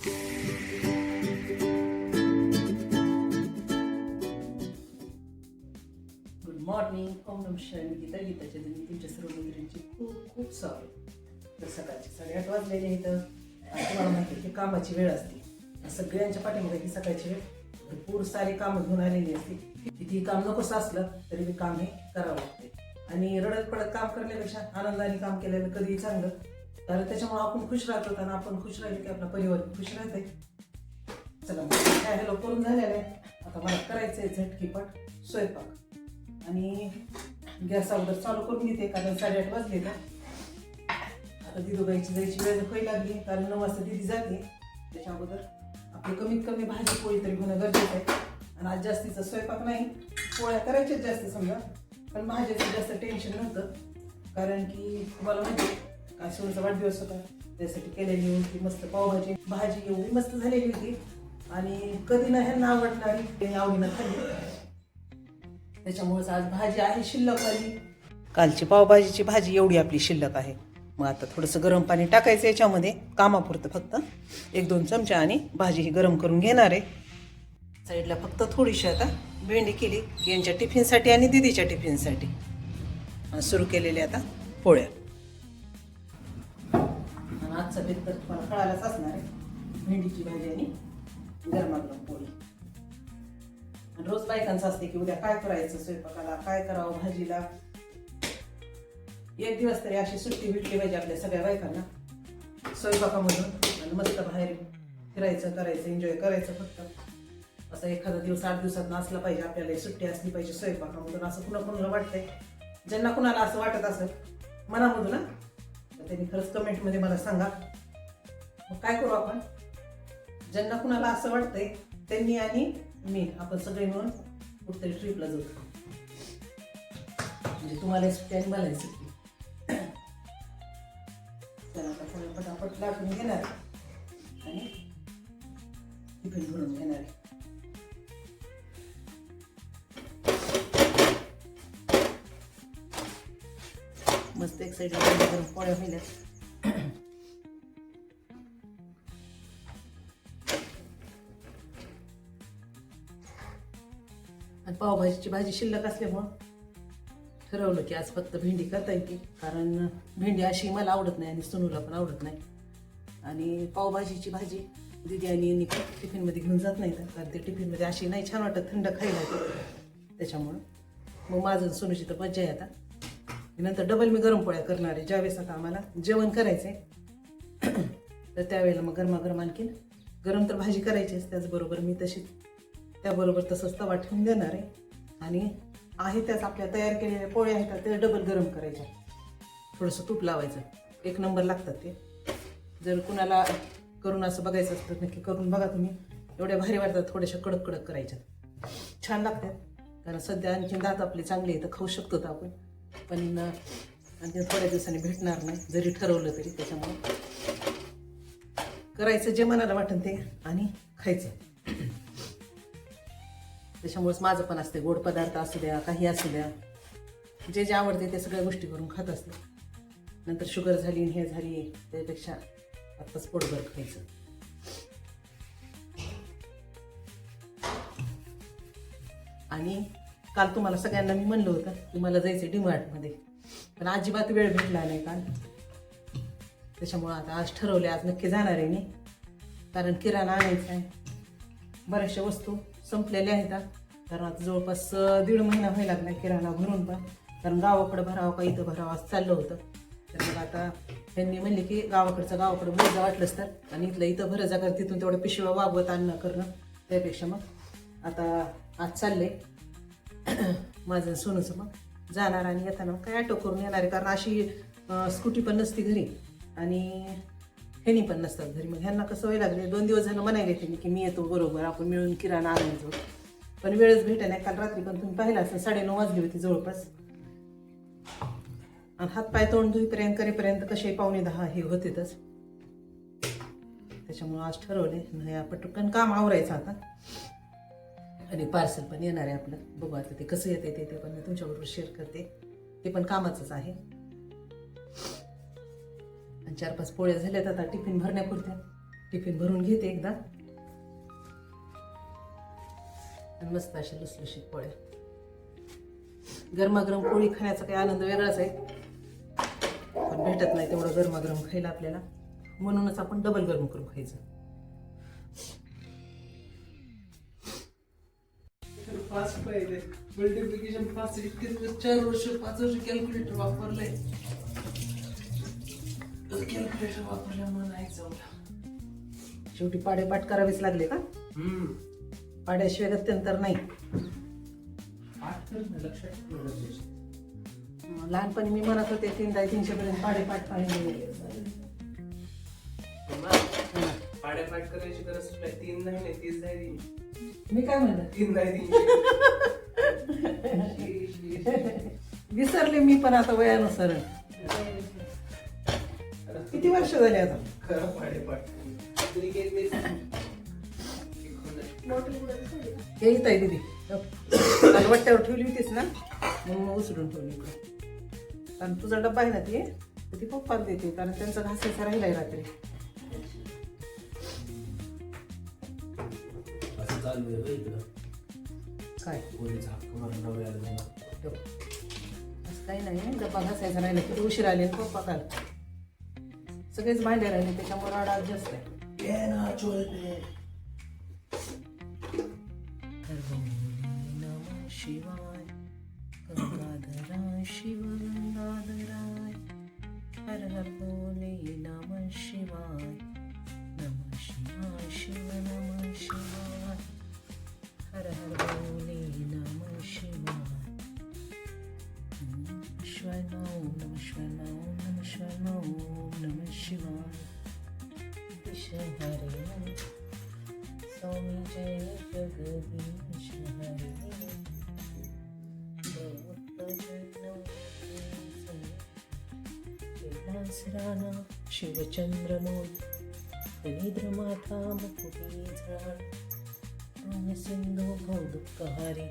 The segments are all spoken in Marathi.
गुड मॉर्निंग ओम नम शिवाय. मी गीता गीताच्या दिनी तुमच्या सर्व मंदिरांची खूप खूप स्वागत. तर सकाळचे सगळ्यात वाजलेले इथं. आणि तुम्हाला माहिती की कामाची वेळ असते. सगळ्यांच्या पाठीमध्ये ही सकाळची वेळ. भरपूर सारी कामं घेऊन आलेली असते. कितीही काम नकोसं असलं तरी मी काम हे करावं लागते. आणि रडत पडत काम करण्यापेक्षा आनंदाने काम केलेलं कधीही चांगलं तर त्याच्यामुळे आपण खुश राहतो आणि आपण खुश राहिलो की आपला परिवार खुश राहते चला काय हॅलो करून झालेलं आहे. आता मला करायचं आहे झटकीपट स्वयंपाक. आणि गॅस अगोदर चालू करून घेते कारण साडेआठ वाजले का आता दिदूबाईची जायची वेळ खोई लागली कारण नऊ वाजता दिदी जाते. त्याच्या अगोदर आपली कमीत कमी भाजी पोळी तरी होणं गरजेचं आहे. आणि आज जास्तीचा स्वयंपाक नाही पोळ्या करायच्याच जास्त समजा. पण भाज्याचं जास्त टेन्शन नव्हतं. कारण की तुम्हाला माहिती आहे, काय वाढदिवस होता. त्यासाठी केलेली होती मस्त पावभाजी भाजी एवढी मस्त झालेली होती. आणि कधी ना ह्यांना आवडणारी त्यांनी आवडीनं खाल्ली. त्याच्यामुळेच आज भाजी आहे शिल्लक आली कालची पावभाजीची भाजी एवढी आपली शिल्लक आहे. मग आता थोडंसं गरम पाणी टाकायचं याच्यामध्ये कामापुरतं फक्त. एक दोन चमचा आणि भाजी ही गरम करून घेणार आहे. साईडला फक्त थोडीशी आता भेंडी केली यांच्या टिफिनसाठी आणि दिदीच्या टिफिनसाठी. सुरू केलेली आता पोळ्या. आजचा बेत तर तुम्हाला कळायलाच असणार आहे. भेंडीची भाजी आणि गरमागरम पोळी. आणि रोज बायकांचं असते की उद्या काय करायचं स्वयंपाकाला काय करावं भाजीला? एक दिवस तरी अशी सुट्टी भेटली पाहिजे आपल्या सगळ्या बायकांना. स्वयंपाकामधून आणि मस्त बाहेर फिरायचं करायचं एन्जॉय करायचं फक्त. असं एखादा दिवस आठ दिवसात असला पाहिजे आपल्याला सुट्टी असली पाहिजे स्वयंपाकामधून असं कुणा कुणाला वाटतंय? ज्यांना कुणाला असं वाटत असेल मनामधून ना त्यांनी खरंच कमेंटमध्ये मला सांगा. मग काय करू आपण? ज्यांना कुणाला असं वाटतंय त्यांनी आणि मी आपण सगळे मिळून कुठेतरी ट्रिपला जाऊ. म्हणजे तुम्हाला सुट्टी आणि मला सुट्टी. चला आता पटापट लाटून घेणार. आणि टिफिन भरून घेणार. आहे. एक साईडला पोळ्या होईल. आणि पावभाजीची भाजी शिल्लक असल्यामुळं ठरवलं की आज फक्त भेंडी करता येते कारण भेंडी अशी मला आवडत नाही आणि सोनूला पण आवडत नाही. आणि पावभाजीची भाजी दिदी आणि यांनी टिफिनमध्ये घेऊन जात नाही कारण ते टिफिनमध्ये अशी नाही छान वाटत थंड खायला त्याच्यामुळं मग माझं सोनूची तर मज्जा आहे आता. नंतर डबल मी गरम पोळ्या करणार आहे. ज्यावेळेस आता आम्हाला जेवण करायचं आहे तर त्यावेळेला मग गरमागरम आणखीन गरम तर भाजी करायचीच त्याचबरोबर मी तशी त्याबरोबर तसंच तवा ठेवून देणार आहे. आणि आहे त्याच आपल्या तयार केलेल्या पोळ्या आहेत त्या डबल गरम करायच्या. थोडंसं तूप लावायचं. एक नंबर लागतात ते. जर कुणाला करून असं बघायचं असतं तर नक्की करून बघा तुम्ही. एवढ्या भारी वाटतात थोड्याशा कडक कडक करायच्यात. छान लागतात. कारण सध्या आणखी दात आपले चांगले आहे तर खाऊ शकतो तर आपण. पण आणि थोड्या दिवसांनी भेटणार नाही जरी ठरवलं तरी त्याच्यामुळे. करायचं जे मनाला वाटेल ते आणि खायचं. त्याच्यामुळेच माझं पण असते गोड पदार्थ असू द्या काही असू द्या. जे जे आवडते ते सगळ्या गोष्टी करून खात असते. नंतर शुगर झाली आणि हे झाली त्यापेक्षा आत्ताच पोटभर खायचं. आणि काल तुम्हाला सगळ्यांना मी म्हणलं होतं की मला जायचं डिमार्टमध्ये पण अजिबात वेळ भेटला नाही काल. त्याच्यामुळं आता आज ठरवले आज नक्की जाणार आहे मी. कारण किराणा आणायचा आहे. बऱ्याचशा वस्तू संपलेल्या आहेत. कारण आता जवळपास दीड महिना व्हायला लागला किराणा भरून पण. कारण गावाकडं भरावं का इथं भरावं असं चाललं होतं. तर मग आता त्यांनी म्हणले की गावाकडचं गावाकडं भरजा वाटलंच तर. आणि इथलं इथं भरजा कर तिथून तेवढं पिशव्या वागवत आणणं करणं त्यापेक्षा मग. आता आज चाललंय. माझं सोनूचं मग जाणार आणि येताना मग काय ॲटो करून येणार आहे? कारण अशी स्कूटी पण नसती घरी. आणि ह्यानी पण नसतात घरी. मग ह्यांना कसं व्हायला लागले? दोन दिवस झालं म्हणायला त्यांनी की मी येतो बरोबर आपण मिळून किराणा आणायचो पण वेळच भेटा नाही. काल रात्री पण तुम्ही पाहिलं असेल साडेनऊ वाजली होती जवळपास. आणि हातपाय तोंड धुईपर्यंत करेपर्यंत कसे पावणे दहा हे होतेच त्याच्यामुळं आज ठरवले नाही पटकन काम आवरायचं आता. आणि पार्सल पण येणार आहे आपलं. बघू आता ते कसं येते ते ते पण मी तुमच्याबरोबर शेअर करते. ते पण कामाचंच आहे. आणि चार पाच पोळ्या झाल्यात आता टिफिन भरण्यापुरत्या. टिफिन भरून घेते एकदा. आणि मस्त अशा लुसलुशीत पोळ्या. गरमागरम पोळी खाण्याचा काही आनंद वेगळाच आहे. पण भेटत नाही तेवढं गरमागरम खायला आपल्याला. म्हणूनच आपण डबल गरम करून खायचं. फास्ट पाहिजे मल्टिप्लिकेशन फास्ट इतके चार वर्ष पाच वर्ष कॅल्क्युलेटर वापरलंय. कॅल्क्युलेटर वापरल्यामुळे नाही जमलं. शेवटी पाडेपाठ करावेच लागले का? पाड्याशिवाय गत्यंतर नाही. लहानपणी मी म्हणत होते तीन दाय तीनशे पर्यंत पाडेपाठ पाहिजे पाड्यापाठ करायची गरज नाही तीन नाही नाही तीस नाही मी काय म्हणलं? तीन नाही विसरले मी पण आता वयानुसार. किती वर्ष झाले आता? खरं पाड्यापाठ तरी काही ते- हे इथं आहे दीदी. काल वट्ट्यावर ठेवली होतीस ना? म्हणून मग उचलून ठेवली इकडं. कारण तुझा डब्बा आहे ना ती तर ती पप्पाला देते. कारण त्यांचा घासायचा राहिलाय रात्री. चालू आहे बरं इकडं. काय? पोरीचा हक्क मारून असं काही नाही डब्बा घासायचा राहिला किती उशीर आले पप्पा काल सगळेच भांडे राहिले त्याच्यामुळे राडा जास्त आहे. ये ना पे. नमः शिवाय. शिवाय नमः नमः शिवाय नमः नमः शिवाय हरे स्वामी जय जगदीश हरे कैलासराना शिवचंद्रमौली निद्रमाता मुकुटी झाड पुण्य सिंधू भव दुःखहारी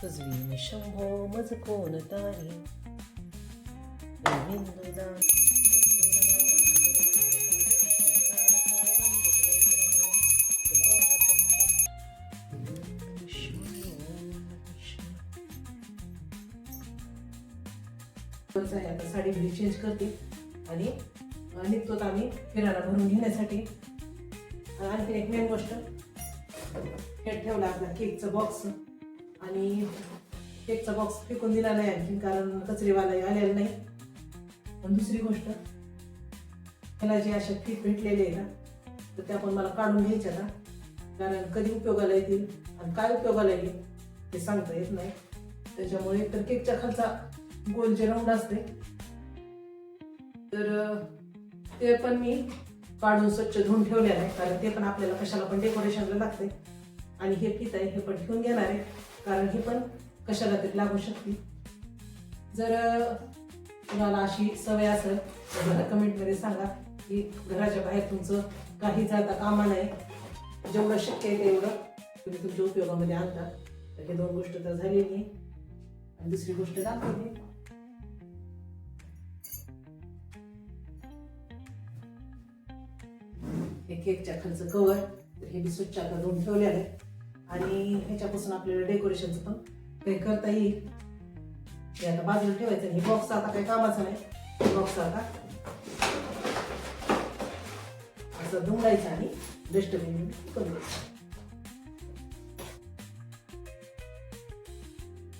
तुझवी शंभो मज कोण तारी आहे आता साडी घरी चेंज करते. आणि निघतो आम्ही फिरायला भरून घेण्यासाठी. आणखी एक मेन गोष्ट हे ठेवला आपला केकचा बॉक्स आणि केकचा बॉक्स फेकून दिला नाही आणखी कारण कचरेवाला आलेला नाही. आणि दुसरी गोष्ट मला जे अशा फीट भेटलेले आहे ना तर त्या पण मला काढून घ्यायच्या ना. कारण कधी उपयोगाला येतील आणि काय उपयोगाला येईल ते सांगता येत नाही. त्याच्यामुळे तर केकच्या खालचा गोल जे राऊंड असते तर ते पण मी काढून स्वच्छ धुवून ठेवले आहे. कारण ते पण आपल्याला कशाला पण डेकोरेशनला लागते. आणि हे फीत आहे हे पण ठेवून घेणार आहे. कारण हे पण कशाला तरी लागू शकते. जर तुम्हाला अशी सवय असेल तर मला कमेंटमध्ये सांगा की घराच्या बाहेर तुमचं काही जाता कामा नाही जेवढं शक्य आहे तेवढं तुम्ही तुमच्या उपयोगामध्ये आणता. तर हे दोन गोष्ट तर झाली नाही आणि दुसरी गोष्ट दाखवली हे केकच्या खालचं कवर तर हे मी स्वच्छ आता दोन ठेवलेलं आहे. आणि ह्याच्यापासून आपल्याला डेकोरेशनचं पण काही करता येईल. हे आता बाजूला ठेवायचं आणि हे बॉक्स आता काही कामाचा नाही. बॉक्स आता असं धुंडायचं आणि डस्टबिन करून द्यायचं